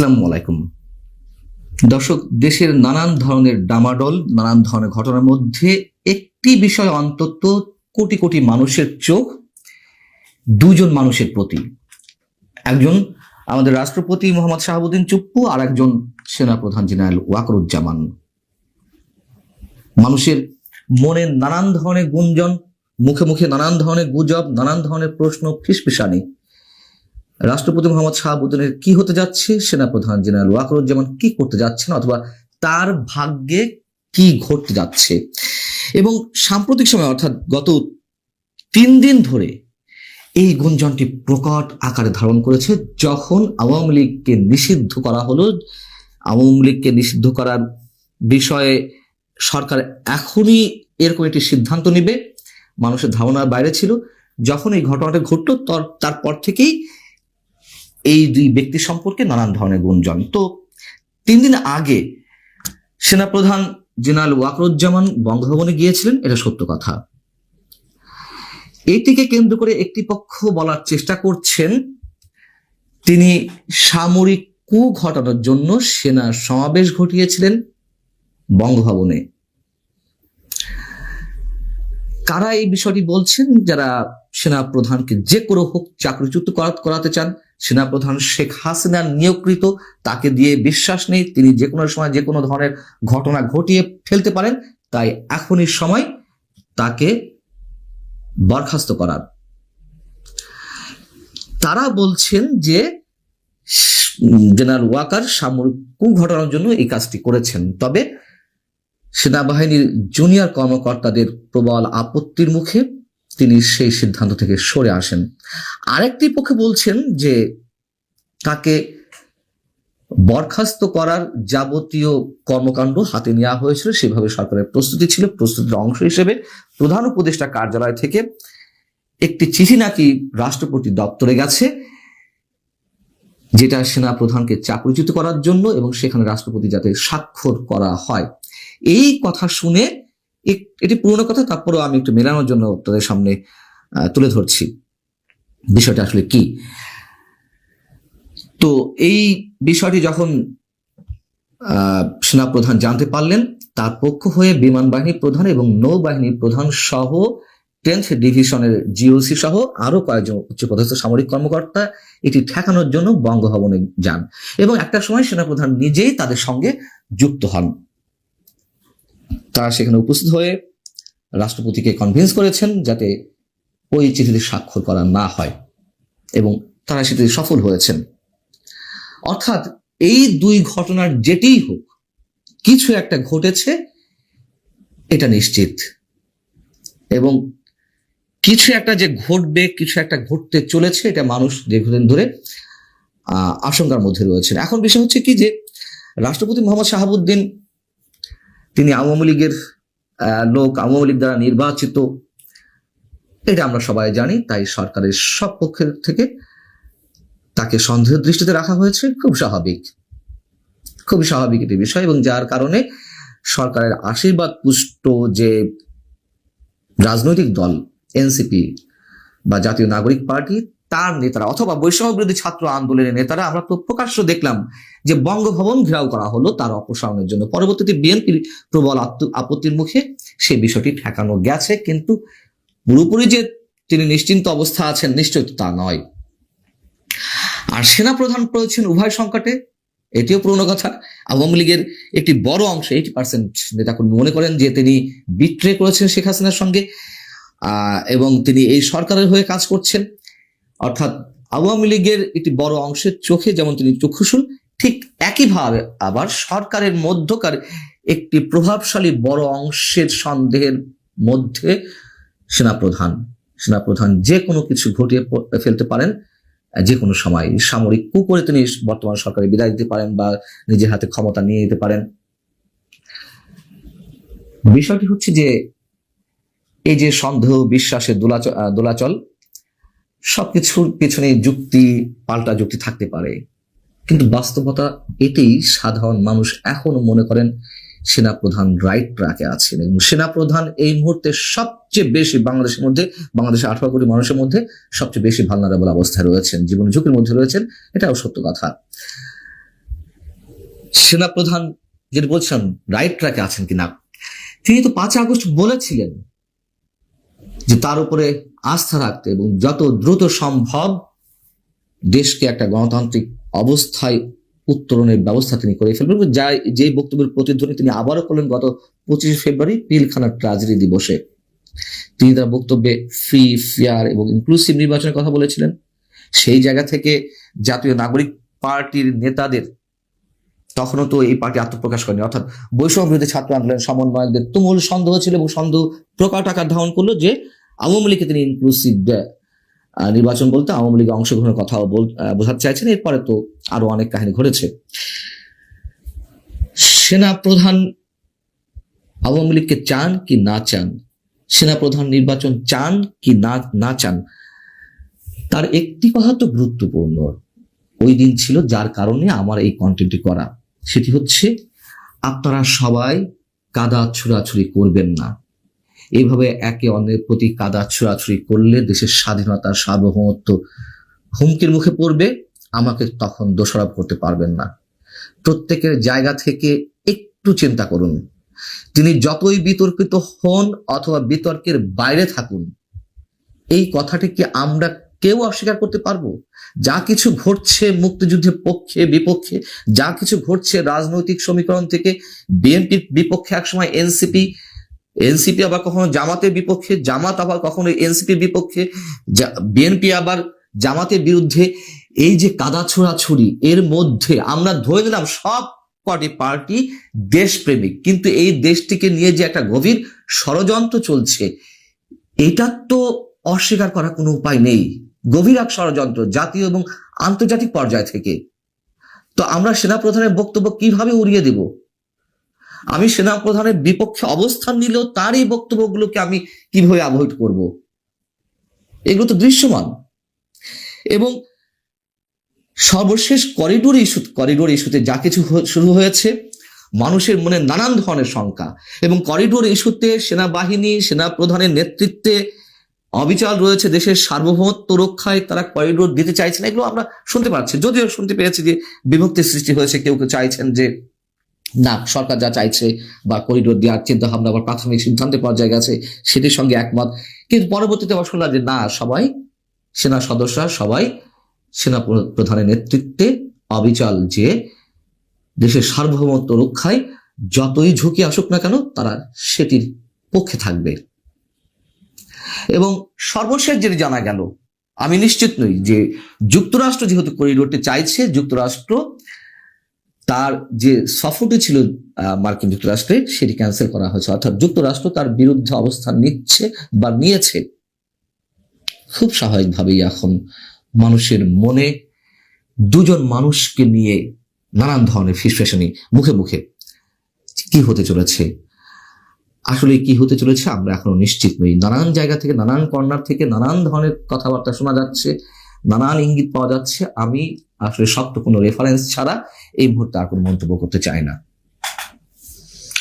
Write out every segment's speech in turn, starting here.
আসসালামু আলাইকুম। দর্শক, দেশের নানান ধরনের ডামাডোল, নানান ধরনের ঘটনার মধ্যে একটি বিষয় অন্তত কোটি কোটি মানুষের চোখ, দুজন মানুষের প্রতি। একজন আমাদের রাষ্ট্রপতি মোহাম্মদ শাহাবুদ্দিন চুপ্পু আর একজন সেনাপ্রধান জেনারেল ওয়াকরুজ্জামান। মানুষের মনে নানান ধরনের গুঞ্জন, মুখে মুখে নানান ধরনের গুজব, নানান ধরনের প্রশ্ন, ফিসফিসানি। রাষ্ট্রপতি মোহাম্মদ শাহাবুদ্দিনের কি হতে যাচ্ছে? সেনাপ্রধান জেনারেল ওয়াকরুজ্জামান কি করতে যাচ্ছেন? অথবা তার ভাগ্যে কি ঘটতে যাচ্ছে? এবং সাম্প্রতিক সময়, অর্থাৎ গত তিন দিন ধরে এই গুঞ্জনটি প্রকট আকারে ধারণ করেছে, যখন আওয়ামী লীগকে নিষিদ্ধ করা হলো। আওয়ামী লীগকে নিষিদ্ধ করার বিষয়ে সরকার এখনই এরকম একটি সিদ্ধান্ত নেবে। মানুষের ধারণার বাইরে ছিল। যখন এই ঘটনাটা ঘটলো, তর- তারপর থেকেই এই দুই ব্যক্তি সম্পর্কে নানান ধরনের গুঞ্জন। তো তিন দিন আগে সেনাপ্রধান জেনারেল ওয়াকরুজ্জামান বঙ্গভবনে গিয়েছিলেন, এটা সত্য কথা। এটিকে কেন্দ্র করে একটি পক্ষ বলার চেষ্টা করছেন, তিনি সামরিক কু ঘটানোর জন্য সেনা সমাবেশ ঘটিয়েছিলেন বঙ্গভবনে। কারা এই বিষয়টি বলছেন? যারা সেনা প্রধানকে যে কোনো হোক চাকরিচ্যুত করাতে চান, সেনাপ্রধান শেখ হাসিনার নিয়োগকৃত, তাকে দিয়ে বিশ্বাস নেই, তিনি যে কোনো সময় যে কোনো ধরনের ঘটনা ঘটিয়ে ফেলতে পারেন, তাই এখনই সময় তাকে বরখাস্ত করার। তারা বলছেন যে, জেনারেল ওয়াকার সামরিক কু ঘটানোর জন্য এই কাজটি করেছেন, তবে সেনাবাহিনীর জুনিয়র কর্মকর্তাদের প্রবল আপত্তির মুখে তিনি সেই সিদ্ধান্ত থেকে সরে আসেন। আরেকটি পক্ষে বলছেন যে তাকে বরখাস্ত করার যাবতীয় কর্মকাণ্ড হাতে নেওয়া হয়েছিল, সেভাবে সরকারের প্রস্তুতি ছিল। প্রস্তুতির অংশ হিসেবে প্রধান উপদেষ্টা কার্যালয় থেকে একটি চিঠি নাকি রাষ্ট্রপতি দপ্তরে গেছে, যেটা সেনা প্রধানকে চাকরিচ্যুত করার জন্য এবং সেখানে রাষ্ট্রপতি যাতে স্বাক্ষর করা হয়। এই কথা শুনে এটি পুরনো কথা, তারপরেও আমি একটু মেলানোর জন্য তাদের সামনে তুলে ধরছি। বিষয়টা আসলে কি? তো এই বিষয়টি যখন সেনাপ্রধান জানতে পারলেন, তার পক্ষ হয়ে বিমান বাহিনী প্রধান এবং নৌবাহিনী প্রধান সহ টেন্থ ডিভিশনের জিওসি সহ আরও কয়েকজন উচ্চপদস্থ সামরিক কর্মকর্তা এটি ঠেকানোর জন্য বঙ্গভবনে যান। এবং একটা সময় সেনাপ্রধান নিজেই তাদের সঙ্গে যুক্ত হন। তারা সেখানে উপস্থিত হয়ে রাষ্ট্রপতিকে কনভিন্স করেছেন যাতে ওই চিঠিতে স্বাক্ষর করা না হয় এবং তারা সেটিতে সফল হয়েছেন। অর্থাৎ এই দুই ঘটনার যেটিই হোক, কিছু একটা ঘটেছে, এটা নিশ্চিত। এবং কিছু একটা যে ঘটবে, কিছু একটা ঘটতে চলেছে, এটা মানুষ দীর্ঘদিন ধরে আশঙ্কার মধ্যে রয়েছেন। এখন বিষয় হচ্ছে কি যে, রাষ্ট্রপতি মোহাম্মদ শাহাবুদ্দিন তিনি আওয়ামী লীগের লোক, আওয়ামী লীগ দ্বারা নির্বাচিত। এটা আমরা সবাই জানি, তাই সরকারের সব পক্ষের থেকে তাকে সন্দেহের দৃষ্টিতে রাখা হয়েছে। খুব স্বাভাবিক। খুব স্বাভাবিক একটি বিষয় এবং যার কারণে সরকারের আশীর্বাদ পুষ্ট যে রাজনৈতিক দল, এনসিপি বা জাতীয় নাগরিক পার্টি তার নেতারা অথবা বৈষম্য বিরোধী ছাত্র আন্দোলনের নেতারা আমরা তো প্রকাশ্য দেখলাম যে বঙ্গভবন ঘেরাও করা হলো তার অপসারণের জন্য। পরবর্তীতে বিএনপির প্রবল আপত্তির মুখে সে বিষয়টি ঠেকানো গেছে, কিন্তু পুরোপুরি যে তিনি নিশ্চিন্ত অবস্থা আছেন নিশ্চয় তা নয়। আর সেনা প্রধান রয়েছেন উভয় সংকটে, এটিও পুরনো কথা। আওয়ামী লীগের একটি বড় অংশ এইটি পার্সেন্ট নেতাকর্মী মনে করেন যে তিনি বিট্রে করেছেন শেখ হাসিনার সঙ্গে এবং তিনি এই সরকারের হয়ে কাজ করছেন। অর্থাৎ আওয়ামী লীগের একটি বড় অংশের চোখে যেমন তিনি চক্ষুশুল ঠিক একইভাবে আবার সরকারের মধ্যকার একটি প্রভাবশালী বড় অংশের সন্দেহের মধ্যে সেনাপ্রধান সেনাপ্রধান যে কোনো কিছু ঘটিয়ে ফেলতে পারেন, যে কোনো সময় সামরিক কু করে তিনি বর্তমান সরকারে বিদায় দিতে পারেন বা নিজের হাতে ক্ষমতা নিয়ে নিতে পারেন। বিষয়টি হচ্ছে যে এই যে সন্দেহ, বিশ্বাসের দোলাচল দোলাচল সবকিছুর পেছনে যুক্তি, পাল্টা যুক্তি থাকতে পারে। কিন্তু বাস্তবতা এতেই সাধারণ মানুষ এখনও মনে করেন সেনাপ্রধান রাইট ট্র্যাকে আছেন এবং সেনাপ্রধান এই মুহূর্তে সবচেয়ে বেশি বাংলাদেশের মধ্যে, বাংলাদেশের আঠারো কোটি মানুষের মধ্যে সবচেয়ে বেশি ভালনারেবল অবস্থায় রয়েছেন, জীবন ঝুঁকির মধ্যে রয়েছেন, এটাও সত্য কথা। সেনাপ্রধান যেটা বলছেন, রাইট ট্র্যাকে আছেন কিনা, তিনি তো পাঁচ আগস্ট বলেছিলেন যে তার উপরে আস্থা রাখতে এবং যত দ্রুত সম্ভব দেশকে একটা গণতান্ত্রিক অবস্থায় উত্তরণের ব্যবস্থা তিনি করে ফেলবেন যা যে বক্তব্যের প্রতিধ্বনি তিনি আবারও করলেন গত পঁচিশে ফেব্রুয়ারি পিলখানা ট্রাজেডি দিবসে। তিনি তার বক্তব্যে ফ্রি ফেয়ার এবং ইনক্লুসিভ নির্বাচনের কথা বলেছিলেন। সেই জায়গা থেকে জাতীয় নাগরিক পার্টির নেতাদের তখনও তো এই পার্টি আত্মপ্রকাশ করেনি। অর্থাৎ বৈষম্য বিরোধী ছাত্র আন্দোলনের সমন্বয়কদের তুমুল সন্দেহ ছিল এবং সন্দেহ প্রকাট আকার ধারণ করল যে আওয়ামী লীগকে তিনি ইনক্লুসিভ নির্বাচন বলতে আওয়ামী লীগের অংশগ্রহণের কথাও বোঝাতে চাইছেন। এরপরে তো আরও অনেক কাহিনী ঘটেছে। সেনা প্রধান আওয়ামী লীগকে চান কি না চান? সেনা প্রধান নির্বাচন চান কি না না চান? তার একটি কথা তো গুরুত্বপূর্ণ। ওই দিন ছিল যার কারণে আমার এই কন্টেন্টটি করা। সেটি হচ্ছে, আপনারা সবাই কাদা ছুড়াছুড়ি করবেন না। এইভাবে একে অন্যের প্রতি কাদা ছুড়াছুড়ি করলে দেশের স্বাধীনতার সার্বভৌমত্ব হুমকির মুখে পড়বে, আমাকে তখন দোষারোপ করতে পারবেন না। প্রত্যেকের জায়গা থেকে একটু চিন্তা করুন। তিনি যতই বিতর্কিত হন অথবা বিতর্কের বাইরে থাকুন, এই কথাটি কি আমরা কেউ অস্বীকার করতে পারব? যা কিছু ঘটছে মুক্তিযুদ্ধের পক্ষে, বিপক্ষে, যা কিছু ঘটছে রাজনৈতিক সমীকরণ থেকে, বিএনপির বিপক্ষে একসময়, এনসিপি এনসিপি আবার কখনো জামাতের বিপক্ষে, জামাত আবার কখনো এনসিপির বিপক্ষে বিএনপি আবার জামাতের বিরুদ্ধে এই যে কাদা ছোড়াছুড়ি, এর মধ্যে আমরা ধরে নিলাম সব কটি পার্টি দেশপ্রেমিক, কিন্তু এই দেশটিকে নিয়ে যে একটা গভীর ষড়যন্ত্র চলছে, এটা তো অস্বীকার করার কোনো উপায় নেই। গভীর এক ষড়যন্ত্র, জাতীয় এবং আন্তর্জাতিক পর্যায় থেকে। তো আমরা সেনাপ্রধানের বক্তব্য কীভাবে উড়িয়ে দেব? আমি সেনাপ্রধানের বিপক্ষে অবস্থান নিলেও তার এই বক্তব্যগুলোকে আমি কীভাবে অ্যাভয়েড করব? এগুলো তো দৃশ্যমান। এবং সর্বশেষ করিডোর ইস্যু করিডোর ইস্যুতে যা কিছু শুরু হয়েছে, মানুষের মনে নানান ধরনের শঙ্কা। এবং করিডোর ইস্যুতে সেনাবাহিনী, সেনাপ্রধানের নেতৃত্বে অবিচার রয়েছে দেশের সার্বভৌমত্ব রক্ষায় তারা করিডোর দিতে চাইছে না। এগুলো আমরা শুনতে পাচ্ছি, যদিও শুনতে পেরেছি যে বিভক্তির সৃষ্টি হয়েছে, কেউ কেউ চাইছেন যে না, সরকার যা চাইছে বা করিডোর দেওয়ার চিন্তা ভাবনা বা প্রাথমিক সিদ্ধান্তে পর্যায়ে গেছে সেটির সঙ্গে একমত। কিন্তু পরবর্তীতে আবার যে না, সবাই সেনা সদস্যরা সবাই সেনা প্রধানের নেতৃত্বে অবিচল যে দেশের সার্বভৌমত্ব রক্ষায় যতই ঝুঁকি আসুক না কেন, তারা সেটির পক্ষে থাকবে। এবং সর্বশেষ যেটি জানা গেল, আমি নিশ্চিত নই যে যুক্তরাষ্ট্র যেহেতু করিডোরটি চাইছে, যুক্তরাষ্ট্র তার যে সফরটি ছিল মার্কিন যুক্তরাষ্ট্রে, সেটি ক্যান্সেল করা হয়েছে। অর্থাৎ যুক্তরাষ্ট্র তার বিরুদ্ধে অবস্থান নিচ্ছে বা নিয়েছে। খুব স্বাভাবিকভাবেই এখন মানুষের মনে দুজন মানুষকে নিয়ে নানান ধরনের ফিসফেশনি মুখে মুখে। কি হতে চলেছে? আসলে কি হতে চলেছে আমরা এখনও নিশ্চিত নই। নানান জায়গা থেকে, নানান কর্নার থেকে নানান ধরনের কথাবার্তা শোনা যাচ্ছে, নানান ইঙ্গিত পাওয়া যাচ্ছে। আমি আসলে শক্ত কোনো রেফারেন্স ছাড়া এই মুহূর্তে আর কোনো মন্তব্য করতে চায় না।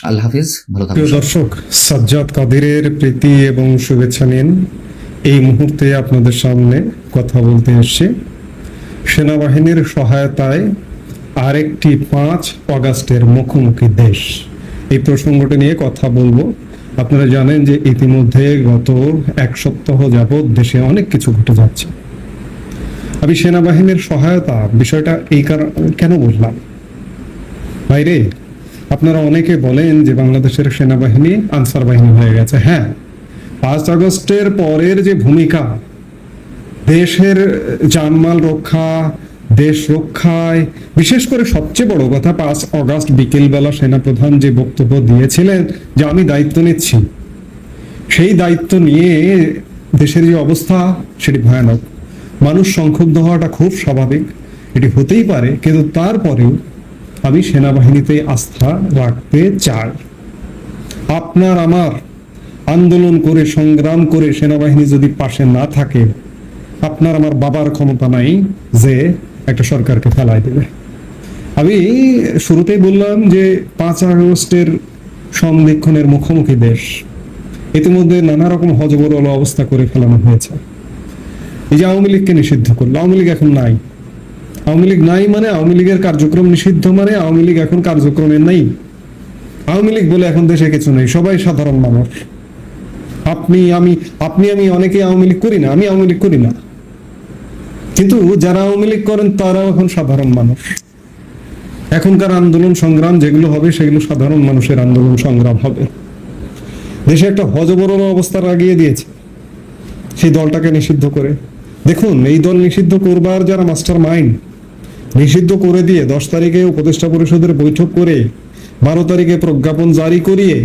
আল্লাহ হাফিজ, ভালো থাকবেন দর্শক, সাজ্জাদ কাদিরের প্রীতি এবং শুভেচ্ছা নিন। এই মুহূর্তে আপনাদের সামনে কথা বলতে এসছে। সেনাবাহিনীর সহায়তায় আরেকটি পাঁচ অগাস্টের মুখোমুখি দেশ। এই প্রসঙ্গটি নিয়ে কথা বলব। আপনারা জানেন যে ইতিমধ্যে গত এক সপ্তাহ যাবৎ দেশে অনেক কিছু ঘটে যাচ্ছে। আমি সেনাবাহিনীর সহায়তা বিষয়টা এই কারণ কেন বললাম? বাইরে আপনারা অনেকে বলেন যে বাংলাদেশের সেনাবাহিনী আনসার বাহিনী হয়ে গেছে। হ্যাঁ পাঁচ আগস্টের পরের যে ভূমিকা, দেশের জানমাল রক্ষা, দেশ রক্ষায়, বিশেষ করে সবচেয়ে বড় কথা, পাঁচ অগাস্ট বিকেলবেলা সেনাপ্রধান যে বক্তব্য দিয়েছিলেন যে আমি দায়িত্ব নিচ্ছি, সেই দায়িত্ব নিয়ে দেশের যে অবস্থা, সেটি ভয়ানক। মানুষ সংক্ষুব্ধ হওয়াটা খুব স্বাভাবিক। এটি হতেই পারে, কিন্তু তারপরেও আমি সেনাবাহিনীতে আস্থা রাখতে চাই। আপনার আমার আন্দোলন করে, সংগ্রাম করে সেনাবাহিনী যদি পাশে না থাকে, আপনার আমার বাবার ক্ষমতা নাই যে একটা সরকারকে ফেলায় দেবে। আমি শুরুতেই বললাম যে পাঁচ আগস্টের সন্ধিক্ষণের মুখোমুখি দেশ। ইতিমধ্যে নানা রকম হজবরল অবস্থা করে ফেলানো হয়েছে। এই যে আওয়ামী লীগকে নিষিদ্ধ করল, আওয়ামী লীগ এখন নাই। আওয়ামী লীগ নাই মানে আওয়ামী লীগের কার্যক্রম নিষিদ্ধ মানে আওয়ামী লীগ এখন কার্যক্রমে নাই। আওয়ামী লীগ বলে এখন দেশে কিছু নেই, সবাই সাধারণ মানুষ। আপনি, আমি আপনি, আমি অনেকে আওয়ামী লীগ করি না, আমি আওয়ামী লীগ করি না। কিন্তু যারা আওয়ামী লীগ করেন, তারাও এখন সাধারণ মানুষ। এখনকার আন্দোলন সংগ্রাম যেগুলো হবে, সেগুলো সাধারণ মানুষের আন্দোলন সংগ্রাম হবে। দেশে একটা হজবরল অবস্থা লাগিয়ে দিয়েছে। সেই দলটাকে নিষিদ্ধ করে। দেখুন, এই দল নিষিদ্ধ করবার যারা মাস্টার মাইন্ড নিষিদ্ধ করে দিয়ে দশ তারিখে উপদেষ্টা পরিষদের বৈঠক করে বারো তারিখে প্রজ্ঞাপন জারি করিয়ে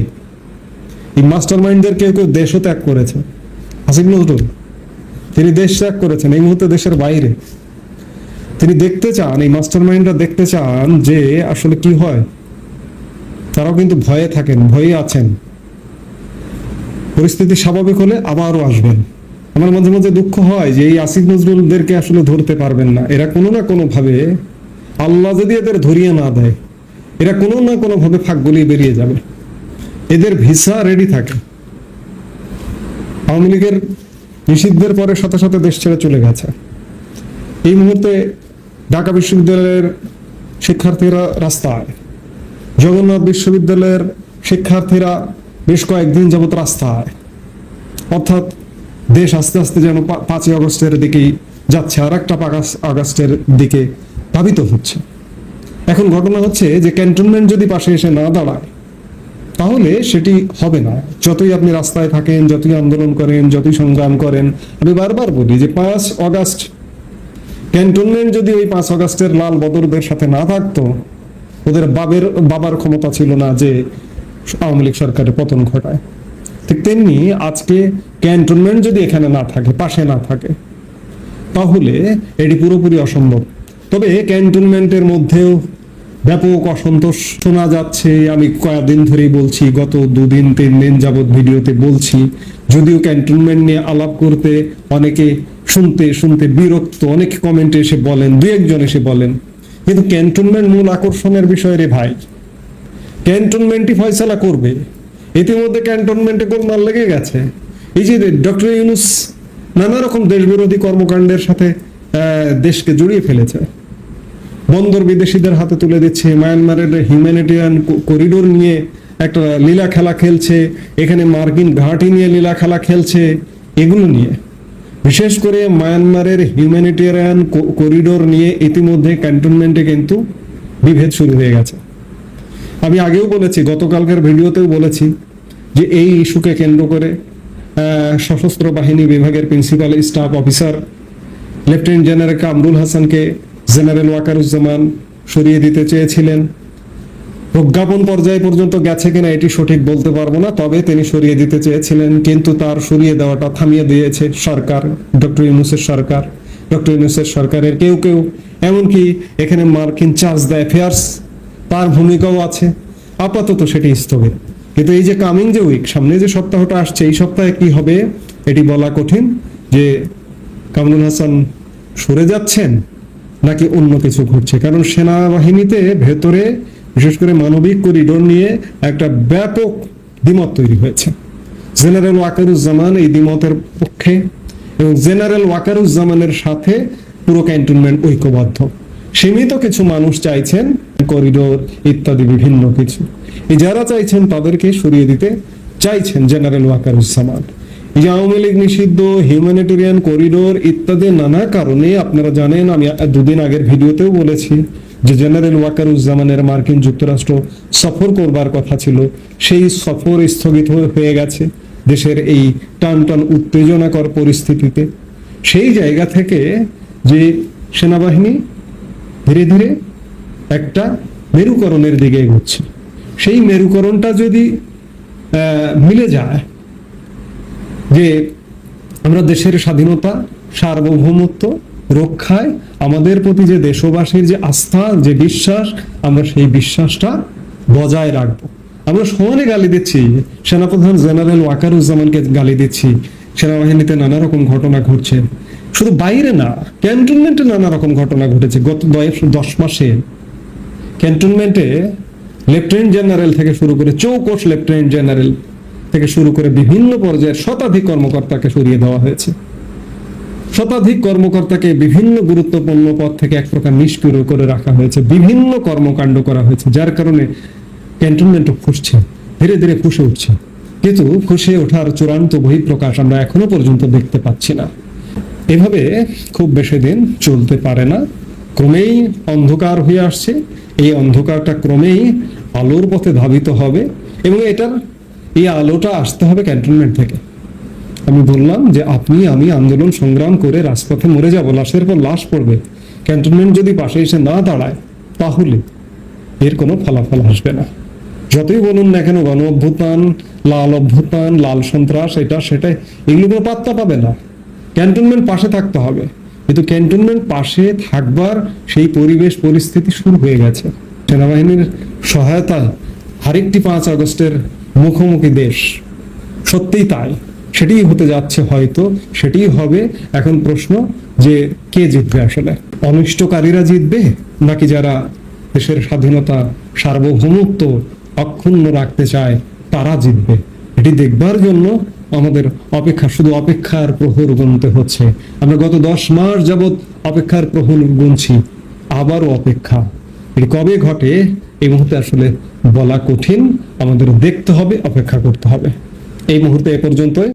এই মাস্টার মাইন্ডদের কেউ কেউ দেশও ত্যাগ করেছে। আসিফ নজরুল, তিনি দেশ ত্যাগ করেছেন, এই মুহূর্তে দেশের বাইরে। তিনি দেখতে চান, এই মাস্টার মাইন্ডরা দেখতে চান যে আসলে কি হয়। তারাও কিন্তু ভয়ে থাকেন, ভয়ে আছেন। পরিস্থিতি স্বাভাবিক হলে আবারও আসবেন। আমার মাঝে মাঝে দুঃখ হয় যে এই আসিফ নজরুলদেরকে আসলে ধরতে পারবেন না। এরা কোনো না কোনো ভাবে আল্লাহ যদি এদের ধরিয়ে না দেয়, এরা কোনো না কোনো ভাবে ফাঁক গলিয়ে বেরিয়ে যাবে। এদের ভিসা রেডি থাকে। আওয়ামী লীগের নিষিদ্ধের পরে সাথে সাথে দেশ ছেড়ে চলে গেছে। এই মুহূর্তে ঢাকা বিশ্ববিদ্যালয়ের শিক্ষার্থীরা রাস্তায়, জগন্নাথ বিশ্ববিদ্যালয়ের শিক্ষার্থীরা বেশ কয়েকদিন যাবত রাস্তায়। অর্থাৎ দেশ আস্তে আস্তে যেন পাঁচই আগস্টের দিকেই যাচ্ছে আর একটা আগস্টের দিকে ধাবিত হচ্ছে। এখন ঘটনা হচ্ছে যে ক্যান্টনমেন্ট যদি পাশে এসে না দাঁড়ায়, তাহলে সেটি হবে না। যতই আপনি রাস্তায় থাকেন, যতই আন্দোলন করেন, যতই সংগ্রাম করেন, আমি বারবার বলি যে পাঁচ অগাস্ট ক্যান্টনমেন্ট যদি ওই পাঁচ অগাস্টের লাল বদরদের সাথে না থাকতো, ওদের বাবের বাবার ক্ষমতা ছিল না যে আওয়ামী লীগ সরকারের পতন ঘটায়। ঠিক তেমনি আজকে ক্যান্টনমেন্ট যদি এখানে না থাকে, পাশে না থাকে, তাহলে এটি পুরোপুরি অসম্ভব। তবে ক্যান্টনমেন্টের মধ্যেও ব্যাপক অসন্তোষ শোনা যাচ্ছে। আমি কয়েকদিন ধরেই বলছি, গত দুদিন তিন দিন যাবৎ ভিডিওতে বলছি, যদিও ক্যান্টনমেন্ট নিয়ে আলাপ করতে অনেকে শুনতে শুনতে বিরক্ত, অনেক কমেন্টে এসে বলেন দু একজন এসে বলেন, কিন্তু ক্যান্টনমেন্ট মূল আকর্ষণের বিষয় রে ভাই। ক্যান্টনমেন্টই ফয়সালা করবে। ইতিমধ্যে ক্যান্টনমেন্টে গোলমাল লেগে গেছে। এই যে ডক্টর ইউনুস নানা রকম দেশবিরোধী কর্মকাণ্ডের সাথে দেশকে জড়িয়ে ফেলেছে। বন্দর বিদেশিদের হাতে তুলে দিচ্ছে, মায়ানমারের হিউম্যানিটেরিয়ান করিডোর নিয়ে একটা লীলা খেলা খেলছে, এখানে মার্কিন ঘাঁটি নিয়ে লীলা খেলা খেলছে, এগুলো নিয়ে। বিশেষ করে মায়ানমারের হিউম্যানিটেরিয়ান করিডোর নিয়ে ইতিমধ্যে ক্যান্টনমেন্টে কিন্তু বিভেদ শুরু হয়ে গেছে। আমি আগেও বলেছি, গতকালকের ভিডিওতেও বলেছি যে এই ইস্যুকে কেন্দ্র করে সশস্ত্র বাহিনী বিভাগের principal, staff officer, lieutenant general Kamrul হাসানকে জেনারেল ওয়াকারুজ্জামান সরিয়ে দিতে চেয়েছিলেন। প্রজ্ঞাপন পর্যায় পর্যন্ত গেছে কিনা এটি সঠিক বলতে পারব না, তবে তিনি সরিয়ে দিতে চেয়েছিলেন, কিন্তু তার সরিয়ে দেওয়াটা থামিয়ে দিয়েছে সরকার, ডক্টর ইউনুসের সরকার। ডক্টর ইউনুসের সরকারের কেউ কেউ, এমনকি এখানে মার্কিন চার্জ দ্য অ্যাফেয়ার্স তার ভূমিকাও আছে। আপাতত সেটি স্থগিত। কিন্তু এই যে কামিং যে উইক সামনে যে সপ্তাহটা আসছে, এই সপ্তাহে কি হবে, এটি বলা কঠিন যে কামরুল হাসান সরে যাচ্ছেন নাকি অন্য কিছু ঘটছে? কারণ সেনাবাহিনীতে ভেতরে, বিশেষ করে মানবিক করিডোর নিয়ে একটা ব্যাপক দ্বিমত তৈরি হয়েছে। জেনারেল ওয়াকারুজ্জামান এই দ্বিমতের পক্ষে এবং জেনারেল ওয়াকারুজ্জামানের সাথে পুরো ক্যান্টনমেন্ট ঐক্যবদ্ধ। সীমিত কিছু মানুষ চাইছেন করিডোর ইত্যাদি বিভিন্ন কিছু। যারা চাইছেন তাদেরকে সরিয়ে দিতে চাইছেন জেনারেল ওয়াকারুজ্জামান। এই যে আওয়ামী লীগ নিষিদ্ধ, হিউম্যানিটেরিয়ান করিডোর ইত্যাদি নানা কারণে আপনারা জানেন, আমি দুদিন আগের ভিডিওতেও বলেছি যে জেনারেল ওয়াকারুজ্জামানের মার্কিন যুক্তরাষ্ট্র সফর করবার কথা ছিল। সেই সফর স্থগিত হয়ে গেছে দেশের এই টান টান উত্তেজনাকর পরিস্থিতিতে। সেই জায়গা থেকে যে সেনাবাহিনী ধীরে ধীরে একটা মেরুকরণের দিকে এগোচ্ছে। সেই মেরুকরণটা যদি মিলে যায় যে আমরা দেশের স্বাধীনতা, সার্বভৌমত্ব রক্ষায় আমাদের প্রতি যে দেশবাসীর যে আস্থা, যে বিশ্বাস, আমরা সেই বিশ্বাসটা বজায় রাখব। আমরা সমানে গালি দিচ্ছি, সেনাপ্রধান জেনারেল ওয়াকারুজ্জামানকে গালি দিচ্ছি, সেনাবাহিনীতে নানা রকম ঘটনা ঘটছে। শুধু বাইরে না, ক্যান্টনমেন্টে নানা রকম ঘটনা ঘটেছে। গত দশ- মাসে ক্যান্টনমেন্টে লেফটেন্যান্ট জেনারেল থেকে শুরু করে চৌকোষ লেফটেন্যান্ট জেনারেল থেকে শুরু করে বিভিন্ন পর্যায়ের শতাধিক কর্মকর্তাকে সরিয়ে দেওয়া হয়েছে। শতাধিক কর্মকর্তাকে বিভিন্ন গুরুত্বপূর্ণ পদ থেকে এক প্রকার নিষ্ক্রিয় করে রাখা হয়েছে। বিভিন্ন কর্মকাণ্ড করা হয়েছে, যার কারণে ক্যান্টনমেন্ট ফুসছে, ধীরে ধীরে ফুসে উঠছে। কিন্তু ফুসে ওঠার চূড়ান্ত বহিঃপ্রকাশ আমরা এখনও পর্যন্ত দেখতে পাচ্ছি না। এভাবে খুব বেশি দিন চলতে পারে না। ক্রমেই অন্ধকার হয়ে আসছে। এই অন্ধকারটা ক্রমেই আলোর পথে ধাবিত হবে এবং এটার এই আলোটা আসতে হবে ক্যান্টনমেন্ট থেকে। আমি বললাম যে, আপনি, আমি আন্দোলন সংগ্রাম করে রাজপথে মরে যাব, লাশের পর লাশ পড়বে। ক্যান্টনমেন্ট যদি পাশে এসে না দাঁড়ায়, তাহলে এর কোনো ফলাফল আসবে না। যতই বলুন না কেন, গণ অভ্যুত্থান, লাল অভ্যুত্থান, লাল সন্ত্রাস, এটা, সেটা, এগুলো কোনো পাত্তা পাবে না। ক্যান্টনমেন্ট পাশে থাকতে হবে। কিন্তু ক্যান্টনমেন্ট পাশে থাকবার সেই পরিবেশ পরিস্থিতি শুরু হয়ে গেছে। সেনাবাহিনীর সহায়তা আরেকটি পাঁচ আগস্টের মুখোমুখি দেশ। সত্যিই তাই। সেটাই হতে যাচ্ছে হয়তো, সেটাই হবে এখন প্রশ্ন যে কে জিতবে আসলে? অনিষ্টকারীরা জিতবে নাকি যারা দেশের স্বাধীনতা সার্বভৌমত্ব অক্ষুণ্ণ রাখতে চায়, তারা জিতবে? এটি দেখবার জন্য আমাদের অপেক্ষা, শুধু অপেক্ষার প্রহর গুনতে হচ্ছে। আমরা গত দশ মাস যাবৎ অপেক্ষার প্রহর গুনছি, আবারও অপেক্ষা। এটি কবে ঘটে, এই মুহূর্তে আসলে বলা কঠিন। আমাদের দেখতে হবে, অপেক্ষা করতে হবে। এই মুহূর্তে এ পর্যন্ত